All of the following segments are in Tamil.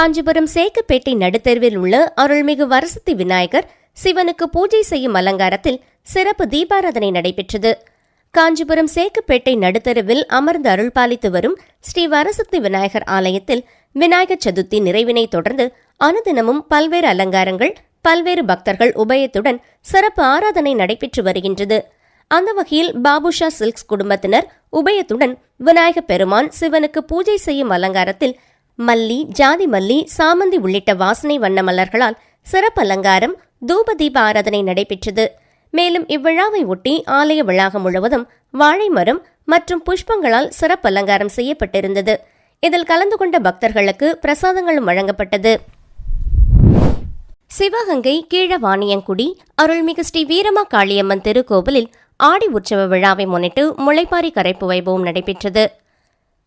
காஞ்சிபுரம் சேக்குப்பேட்டை நடுத்தெருவில் உள்ள அருள்மிகு வரசத்தி விநாயகர் சிவனுக்கு பூஜை செய்யும் அலங்காரத்தில் சிறப்பு தீபாராதனை நடைபெற்றது. காஞ்சிபுரம் சேக்குப்பேட்டை நடுத்தெருவில் அமர்ந்து அருள்பாலித்து வரும் ஸ்ரீ வரசக்தி விநாயகர் ஆலயத்தில் விநாயகர் சதுர்த்தி நிறைவினை தொடர்ந்து அனுதினமும் பல்வேறு அலங்காரங்கள் பல்வேறு பக்தர்கள் உபயத்துடன் சிறப்பு ஆராதனை நடைபெற்று வருகின்றது. அந்த வகையில் பாபுஷா சில்க்ஸ் குடும்பத்தினர் உபயத்துடன் விநாயக பெருமான் சிவனுக்கு பூஜை செய்யும் அலங்காரத்தில் மல்லி ஜாதி மல்லி சாமந்தி உள்ளிட்ட வாசனை வண்ண மலர்களால் சிறப்பு அலங்காரம் தூப தீப ஆராதனை நடைபெற்றது. மேலும் இவ்விழாவை ஒட்டி ஆலய வளாகம் முழுவதும் வாழை மரம் மற்றும் புஷ்பங்களால் சிறப்பு அலங்காரம் செய்யப்பட்டிருந்தது. இதில் கலந்து கொண்ட பக்தர்களுக்கு பிரசாதங்களும் வழங்கப்பட்டது. சிவகங்கை கீழவாணியங்குடி அருள்மிகு ஸ்ரீ வீரமா காளியம்மன் திருக்கோவிலில் ஆடி உற்சவ விழாவை முன்னிட்டு முளைப்பாரி கரைப்பு வைபவம் நடைபெற்றது.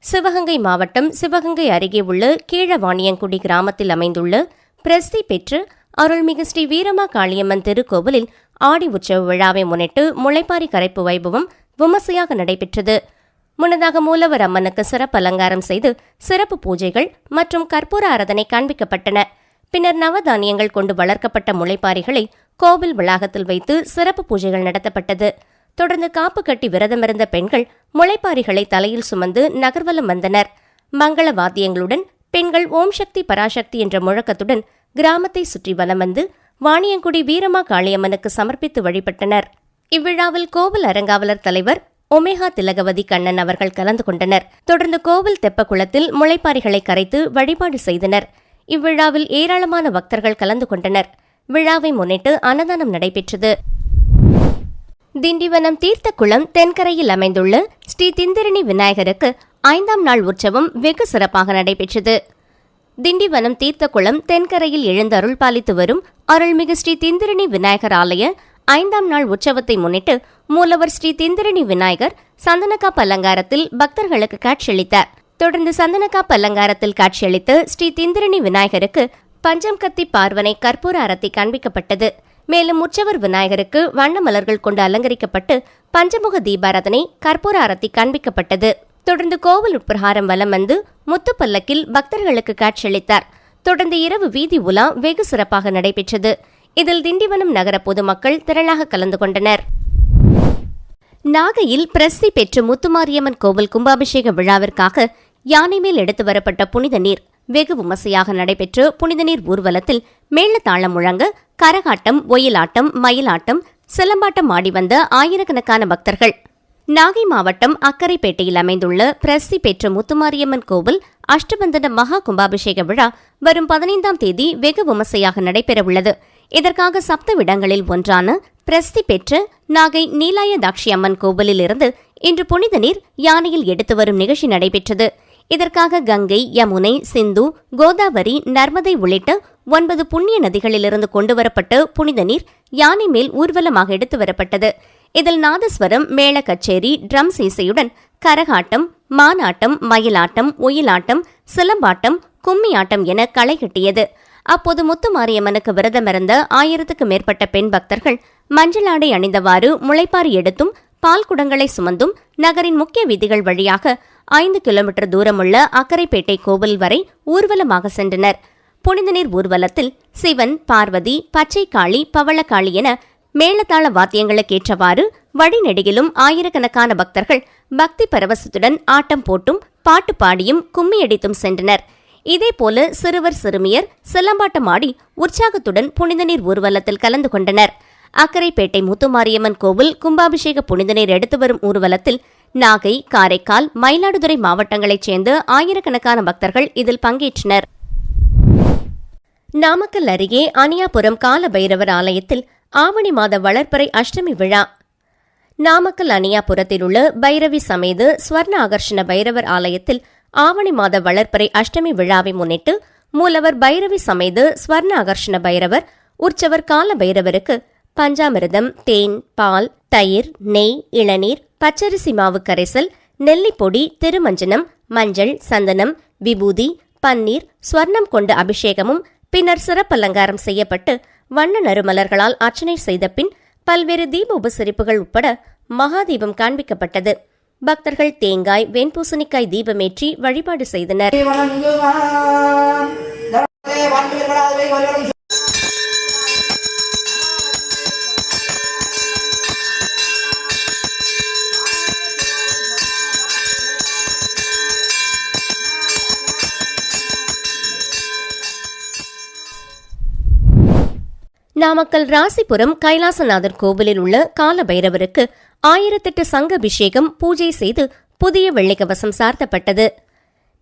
சிவகங்கை மாவட்டம் சிவகங்கை அருகே உள்ள கீழவாணியங்குடி கிராமத்தில் அமைந்துள்ள பிரசித்தி பெற்று அருள்மிகு ஸ்ரீ வீரமா காளியம்மன் திருக்கோவிலில் ஆடி உற்சவ விழாவை முன்னிட்டு முளைப்பாரி கரைப்பு வைபவம் விமர்சையாக நடைபெற்றது. முன்னதாக மூலவர் அம்மனுக்கு சிறப்பு அலங்காரம் செய்து சிறப்பு பூஜைகள் மற்றும் கற்பூர ஆராதனை காண்பிக்கப்பட்டன. பின்னர் நவதானியங்கள் கொண்டு வளர்க்கப்பட்ட முளைப்பாரிகளை கோவில் வளாகத்தில் வைத்து சிறப்பு பூஜைகள் நடத்தப்பட்டது. தொடர்ந்து காப்பு கட்டி விரதமிருந்த பெண்கள் முளைப்பாரிகளை தலையில் சுமந்து நகர்வலம் வந்தனர். மங்கள வாத்தியங்களுடன் பெண்கள் ஓம் சக்தி பராசக்தி என்ற முழக்கத்துடன் கிராமத்தை சுற்றி வலம் வந்து வாணியங்குடி வீரமா காளியம்மனுக்கு சமர்ப்பித்து வழிபட்டனர். இவ்விழாவில் கோவில் அறங்காவலர் தலைவர் ஒமேகா திலகவதி கண்ணன் அவர்கள் கலந்து கொண்டனர். தொடர்ந்து கோவில் தெப்பக்குளத்தில் முளைப்பாரிகளை கரைத்து வழிபாடு செய்தனர். இவ்விழாவில் ஏராளமான பக்தர்கள் கலந்து கொண்டனர். விழாவை முன்னிட்டு அன்னதானம் நடைபெற்றது. திண்டிவனம் தீர்த்தக்குளம் தென்கரையில் அமைந்துள்ள ஸ்ரீ திந்திரணி விநாயகருக்கு ஐந்தாம் நாள் உற்சவம் வெகு சிறப்பாக நடைபெற்றது. திண்டிவனம் தீர்த்தக்குளம் தென்கரையில் எழுந்து அருள் பாலித்து வரும் அருள்மிகு ஸ்ரீ திந்திரணி விநாயகர் ஆலய ஐந்தாம் நாள் உற்சவத்தை முன்னிட்டு மூலவர் ஸ்ரீ திந்திரணி விநாயகர் சந்தனக்காப்பு அலங்காரத்தில் பக்தர்களுக்கு காட்சியளித்தார். தொடர்ந்து சந்தனக்காப்பு அலங்காரத்தில் காட்சியளித்து ஸ்ரீ திந்திரணி விநாயகருக்கு பஞ்சம் கத்தி பார்வனை கற்பூர அரத்தி காண்பிக்கப்பட்டது. மேலும் உற்சவர் விநாயகருக்கு வண்ண மலர்கள் கொண்டு அலங்கரிக்கப்பட்டு பஞ்சமுக தீபாராதனை கற்பூர அரத்தி காண்பிக்கப்பட்டது. தொடர்ந்து கோவில் உட்பிரகாரம் வலம் வந்து முத்துப்பல்லக்கில் பக்தர்களுக்கு காட்சியளித்தார். தொடர்ந்து இரவு வீதி உலா வெகு சிறப்பாக நடைபெற்றது. இதில் திண்டிவனம் நகர பொதுமக்கள் திரளாக கலந்து கொண்டனர். நாகையில் பிரசித்தி பெற்ற முத்துமாரியம்மன் கோவில் கும்பாபிஷேக விழாவிற்காக யானை மேல் எடுத்து வரப்பட்ட புனித நீர் வெகு விமர்சையாக நடைபெற்று புனிதநீர் ஊர்வலத்தில் மேளதாளம் முழங்க கரகாட்டம் ஒயிலாட்டம் மயிலாட்டம் சிலம்பாட்டம் ஆடி வந்த ஆயிரக்கணக்கான பக்தர்கள். நாகை மாவட்டம் அக்கரைப்பேட்டையில் அமைந்துள்ள பிரசித்தி பெற்ற முத்துமாரியம்மன் கோவில் அஷ்டபந்தன மகா கும்பாபிஷேக விழா வரும் பதினைந்தாம் தேதி வெகு விமர்சையாக நடைபெறவுள்ளது. இதற்காக சப்தவிடங்களில் ஒன்றான பிரசித்தி பெற்ற நாகை நீலாய தாட்சி அம்மன் கோவிலில் இருந்து இன்று புனித நீர் யானையில் எடுத்து வரும் நிகழ்ச்சி நடைபெற்றது. இதற்காக கங்கை யமுனை சிந்து கோதாவரி நர்மதை உள்ளிட்ட ஒன்பது புண்ணிய நதிகளிலிருந்து கொண்டுவரப்பட்ட புனித நீர் யானை மேல் ஊர்வலமாக எடுத்து வரப்பட்டது. இதில் நாதஸ்வரம் மேள கச்சேரி ட்ரம் இசையுடன் கரகாட்டம் மானாட்டம் மயிலாட்டம் ஒயிலாட்டம் சிலம்பாட்டம் கும்மியாட்டம் என களை கட்டியது. அப்போது முத்துமாரியம்மனுக்கு விரதமிருந்த ஆயிரத்துக்கு மேற்பட்ட பெண் பக்தர்கள் மஞ்சளாடை அணிந்தவாறு முளைப்பாறு எடுத்தும் பால் குடங்களை சுமந்தும் நகரின் முக்கிய வீதிகள் வழியாக ஐந்து கிலோமீட்டர் தூரமுள்ள அக்கரைப்பேட்டை கோவில் வரை ஊர்வலமாக சென்றனர். புனித நீர் ஊர்வலத்தில் சிவன் பார்வதி பச்சை காளி பவளக்காளி என மேளதாள வாத்தியங்களுக்கேற்றவாறு வழிநெடுகிலும் ஆயிரக்கணக்கான பக்தர்கள் பக்தி பரவசத்துடன் ஆட்டம் போட்டும் பாட்டு பாடியும் கும்மியடித்தும் சென்றனர். இதேபோல சிறுவர் சிறுமியர் சிலம்பாட்டம் ஆடி உற்சாகத்துடன் புனித நீர் ஊர்வலத்தில் கலந்து கொண்டனர். அக்கரைப்பேட்டை முத்துமாரியம்மன் கோவில் கும்பாபிஷேக புனித நீர் எடுத்து வரும் ஊர்வலத்தில் நாகை காரைக்கால் மயிலாடுதுறை மாவட்டங்களைச் சேர்ந்த ஆயிரக்கணக்கான பக்தர்கள் இதில் பங்கேற்றனர். நாமக்கல் அருகே அனியாபுரம் கால பைரவர் ஆலயத்தில் ஆவணி மாத வளர்ப்பறை அஷ்டமி விழா. நாமக்கல் அனியாபுரத்தில் உள்ள பைரவி சமேது ஸ்வர்ண ஆகர்ஷண பைரவர் ஆலயத்தில் ஆவணி மாத வளர்ப்பறை அஷ்டமி விழாவை முன்னிட்டு மூலவர் பைரவி சமேது ஸ்வர்ண ஆகர்ஷண பைரவர் உற்சவர் கால பைரவருக்கு பஞ்சாமிரதம் தேன் பால் தயிர் நெய் இளநீர் பச்சரிசி மாவு கரைசல் நெல்லிப்பொடி திருமஞ்சனம் மஞ்சள் சந்தனம் விபூதி பன்னீர் ஸ்வர்ணம் கொண்ட அபிஷேகமும் பின்னர் சிறப்பலங்காரம் செய்யப்பட்டு வண்ண நறுமலர்களால் அர்ச்சனை செய்த பின் பல்வேறு தீப உபசரிப்புகள் உட்பட மகாதீபம் காண்பிக்கப்பட்டது. பக்தர்கள் தேங்காய் வெண்பூசணிக்காய் தீபமேற்றி வழிபாடு செய்தனர். நாமக்கல் ராசிபுரம் கைலாசநாதர் கோவிலில் உள்ள காலபைரவருக்கு ஆயிரத்தெட்டு சங்க அபிஷேகம் பூஜை செய்து புதிய வெள்ளிக்கவசம் சார்த்தப்பட்டது.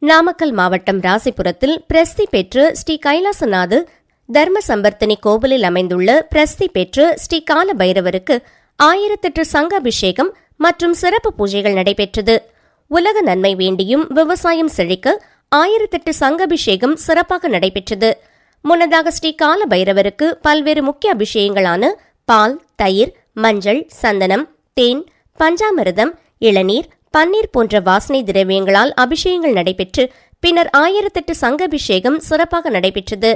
நாமக்கல் மாவட்டம் ராசிபுரத்தில் பிரஸ்தி பெற்று ஸ்ரீ கைலாசநாது தர்ம சம்பர்த்தனி கோவிலில் அமைந்துள்ள பிரஸ்தி பெற்று ஸ்ரீ கால பைரவருக்கு ஆயிரத்தெட்டு சங்க அபிஷேகம் மற்றும் சிறப்பு பூஜைகள் நடைபெற்றது. உலக நன்மை வேண்டியும் விவசாயம் செழிக்க ஆயிரத்தெட்டு சங்க அபிஷேகம் சிறப்பாக நடைபெற்றது. முன்னதாக ஸ்ரீ கால பைரவருக்கு பல்வேறு முக்கிய அபிஷேகங்களான பால் தயிர் மஞ்சள் சந்தனம் தேன் பஞ்சாமிரதம் இளநீர் பன்னீர் போன்ற வாசனை திரவியங்களால் அபிஷேகங்கள் நடைபெற்று பின்னர் ஆயிரத்தெட்டு சங்க அபிஷேகம் சிறப்பாக நடைபெற்றது.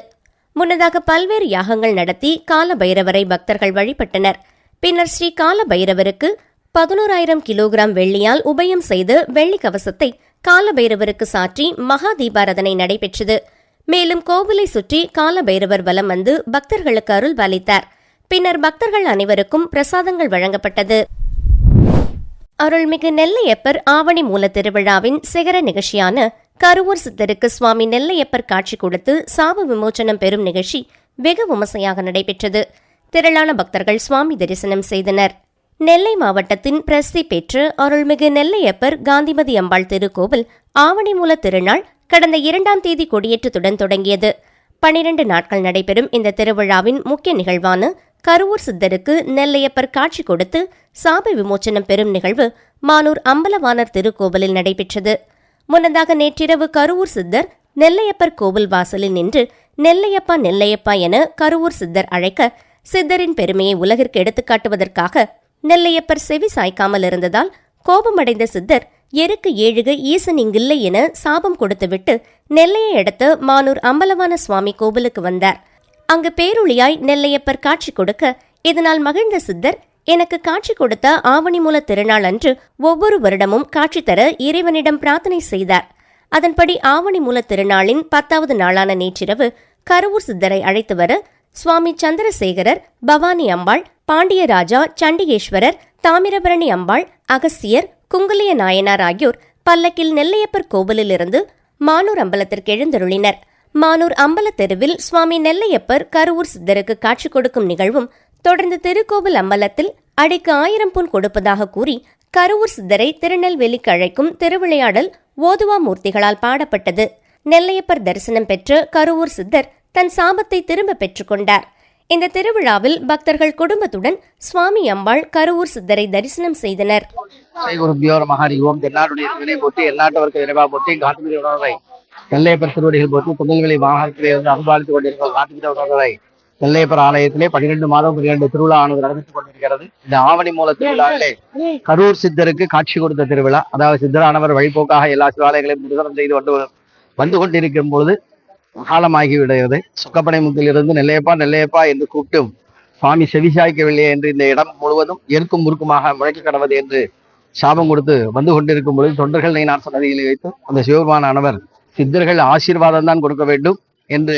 முன்னதாக பல்வேறு யாகங்கள் நடத்தி கால பைரவரை பக்தர்கள் வழிபட்டனர். பின்னர் ஸ்ரீ கால பைரவருக்கு பதினோராயிரம் கிலோகிராம் வெள்ளியால் உபயம் செய்து வெள்ளி கவசத்தை கால பைரவருக்கு சாற்றி மகா தீபாரதனை நடைபெற்றது. மேலும் கோவிலை சுற்றி கால பைரவர் வலம் வந்து பக்தர்களுக்கு அருள் பாலித்தார் பின்னர் பக்தர்கள் அனைவருக்கும் பிரசாதங்கள் வழங்கப்பட்டது. அருள்மிகு நெல்லையப்பர் ஆவணி மூல திருவிழாவின் சிகர நிகழ்ச்சியான கருவூர் சித்தருக்கு சுவாமி நெல்லையப்பர் காட்சி கொடுத்து சாப விமோச்சனம் பெறும் நிகழ்ச்சி வெகு விமர்சையாக நடைபெற்றது. திரளான பக்தர்கள் சுவாமி தரிசனம் செய்தனர். நெல்லை மாவட்டத்தின் பிரசித்தி பெற்று அருள்மிகு நெல்லையப்பர் காந்திமதி அம்பாள் திருக்கோவில் ஆவணி மூல திருநாள் கடந்த இரண்டாம் தேதி கொடியேற்றத்துடன் தொடங்கியது. பனிரண்டு நாட்கள் நடைபெறும் இந்த திருவிழாவின் முக்கிய நிகழ்வான கருவூர் சித்தருக்கு நெல்லையப்பர் காட்சி கொடுத்து சாப விமோச்சனம் பெறும் நிகழ்வு மானூர் அம்பலவாணர் திருக்கோவிலில் நடைபெற்றது. முன்னதாக நேற்றிரவு கருவூர் சித்தர் நெல்லையப்பர் கோவில் வாசலில் நின்று நெல்லையப்பா நெல்லையப்பா என கருவூர் சித்தர் அழைக்க சித்தரின் பெருமையை உலகிற்கு எடுத்துக்காட்டுவதற்காக நெல்லையப்பர் செவி சாய்க்காமல் இருந்ததால் கோபமடைந்த சித்தர் எருக்கு ஏழுக ஈசன் இங்கில்லை என சாபம் கொடுத்துவிட்டு நெல்லையை அடுத்து மானூர் அம்பலவான சுவாமி கோவிலுக்கு வந்தார். அங்கு பேருளியாய் நெல்லையப்பர் காட்சி கொடுக்க இதனால் மகிழ்ந்த சித்தர் எனக்கு காட்சி கொடுத்த ஆவணி மூல திருநாள் அன்று ஒவ்வொரு வருடமும் காட்சி தர இறைவனிடம் பிரார்த்தனை செய்தார். அதன்படி ஆவணி மூல திருநாளின் பத்தாவது நாளான நேற்றிரவு கருவூர் சித்தரை அழைத்து வர சுவாமி சந்திரசேகரர் பவானி அம்பாள் பாண்டியராஜா சண்டிகேஸ்வரர் தாமிரபரணி அம்பாள் அகஸ்தியர் குங்குலிய நாயனார் ஆகியோர் பல்லக்கில் நெல்லையப்பர் கோவிலிலிருந்து மானூர் அம்பலத்திற்கு எழுந்தருளினர். மானூர் அம்பல தெருவில் சுவாமி நெல்லையப்பர் கருவூர் சித்தருக்கு காட்சி கொடுக்கும் நிகழ்வும் தொடர்ந்து திருக்கோவில் அம்பலத்தில் அடிக்கு ஆயிரம் பொன் கொடுப்பதாக கூறி கருவூர் சித்தரை திருநெல்வேலிக்கு அழைக்கும் திருவிளையாடல் ஓதுவா மூர்த்திகளால் பாடப்பட்டது. நெல்லையப்பர் தரிசனம் பெற்ற கருவூர் சித்தர் தன் சாபத்தை திரும்ப பெற்றுக்கொண்டார் இந்த திருவிழாவில் பக்தர்கள் குடும்பத்துடன் சுவாமி அம்பாள் கருவூர் சித்தரை தரிசனம் செய்தனர். மகாரி ஓம் தென்னாடுடைய உணர்வை. நெல்லையப்பர் திருவடிகள் திருநெல்வேலி மாகாணத்திலே அனுபாலித்துக் உணர்வை. நெல்லையப்பர் ஆலயத்திலே பன்னிரெண்டு மாதம் பன்னிரெண்டு திருவிழா ஆனது நடந்துட்டுக் கொண்டிருக்கிறது. இந்த ஆவணி மூல திருவிழாவிலே கரூர் சித்தருக்கு காட்சி கொடுத்த திருவிழா. அதாவது சித்தரானவர் வழிபோக்காக எல்லா சிவாலயங்களையும் முருகனம் செய்து வந்து வந்து கொண்டிருக்கும் பொழுது காலமாகி விடுகிறது சுக்கப்பனை முத்திலிருந்து நெல்லையப்பா நெல்லையப்பா என்று கூப்பிட்டும் சுவாமி செவிசாய்க்கவில்லை என்று இந்த இடம் முழுவதும் எருக்கும் முறுக்குமாக முளைக்க கடவது என்று சாபம் கொடுத்து வந்து கொண்டிருக்கும் பொழுது தொண்டர்கள் நெய்நார் சன்னதியில் வைத்து அந்த சிவபெருமானவர் சித்தர்கள் ஆசீர்வாதம் தான் கொடுக்க வேண்டும் என்று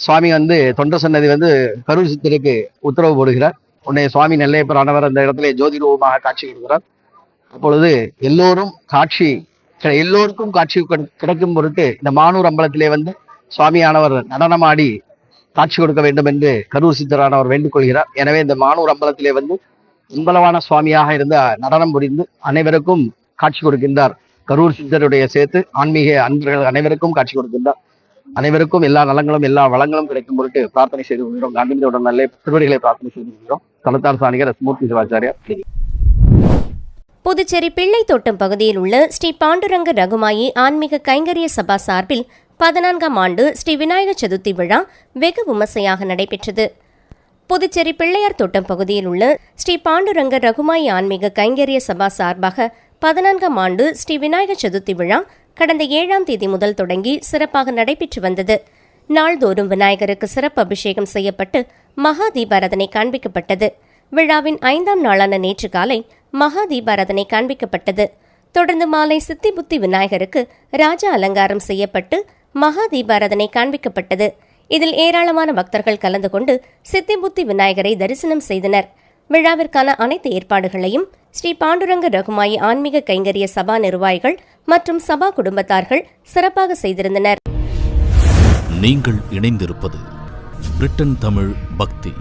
சுவாமி வந்து தொண்டர் சன்னதி வந்து கரூர் சித்தருக்கு உத்தரவு போடுகிறார். உடனே சுவாமி நெல்லையப்பரானவர் அந்த இடத்திலே ஜோதி ரூபமாக காட்சி கொடுக்கிறார். அப்பொழுது எல்லோரும் காட்சி எல்லோருக்கும் காட்சி கிடைக்கும் பொருட்டு இந்த மானூர் அம்பலத்திலே வந்து சுவாமியானவர் நடனமாடி காட்சி கொடுக்க வேண்டும் என்று கரூர் சித்தரானவர் வேண்டிக் கொள்கிறார். எனவே இந்த மானூர் அம்பலத்திலே வந்து உங்களவான சுவாமியாக இருந்த நடனம் புரிந்து அனைவருக்கும் காட்சி கொடுக்கின்றார். கரூர் சித்தருடைய சேர்த்து ஆன்மீக அன்பர்கள் அனைவருக்கும் காட்சி கொடுக்கின்றார். அனைவருக்கும் எல்லா நலங்களும் எல்லா வளங்களும் கிடைக்கும் பொருட்டு பிரார்த்தனை செய்து கொள்கிறோம். காந்திமதியோட நல்ல திருவடிகளை பிரார்த்தனை செய்து கொள்கிறோம். தலத்தார் சாணிகர் ஸ்மூர்த்தி சிவாச்சாரியார் புதுச்சேரி பிள்ளை தோட்டம் பகுதியில் உள்ள ஸ்ரீ பாண்டுரங்க ரகுமாயி ஆன்மீக கைங்கரிய சபா சார்பில் பதினான்காம் ஆண்டு ஸ்ரீ விநாயகர் சதுர்த்தி விழா வெகு விமர்சையாக நடைபெற்றது. புதுச்சேரி பிள்ளையார் தோட்டம் பகுதியில் உள்ள ஸ்ரீ பாண்டுரங்க ரகுமாயி ஆன்மீக கைங்கரிய சபா சார்பாக பதினான்காம் ஆண்டு ஸ்ரீ விநாயகர் சதுர்த்தி விழா கடந்த ஏழாம் தேதி முதல் தொடங்கி சிறப்பாக நடைபெற்று வந்தது. நாள்தோறும் விநாயகருக்கு சிறப்பு அபிஷேகம் செய்யப்பட்டு மகா தீபாரதனை காண்பிக்கப்பட்டது. விழாவின் ஐந்தாம் நாளான நேற்று காலை மகா தீபாரதனை காண்பிக்கப்பட்டது. தொடர்ந்து மாலை சித்தி புத்தி விநாயகருக்கு ராஜ அலங்காரம் செய்யப்பட்டு மகா தீபாராதனை காண்பிக்கப்பட்டது. இதில் ஏராளமான பக்தர்கள் கலந்து கொண்டு சித்திபுத்தி விநாயகரை தரிசனம் செய்தனர். விழாவிற்கான அனைத்து ஏற்பாடுகளையும் ஸ்ரீ பாண்டுரங்க ரகுமாயி ஆன்மீக கைங்கரிய சபா நிர்வாகிகள் மற்றும் சபா குடும்பத்தார்கள் சிறப்பாக செய்திருந்தனர். நீங்கள் இணைந்திருப்பது பிரிட்டன் தமிழ் பக்தி.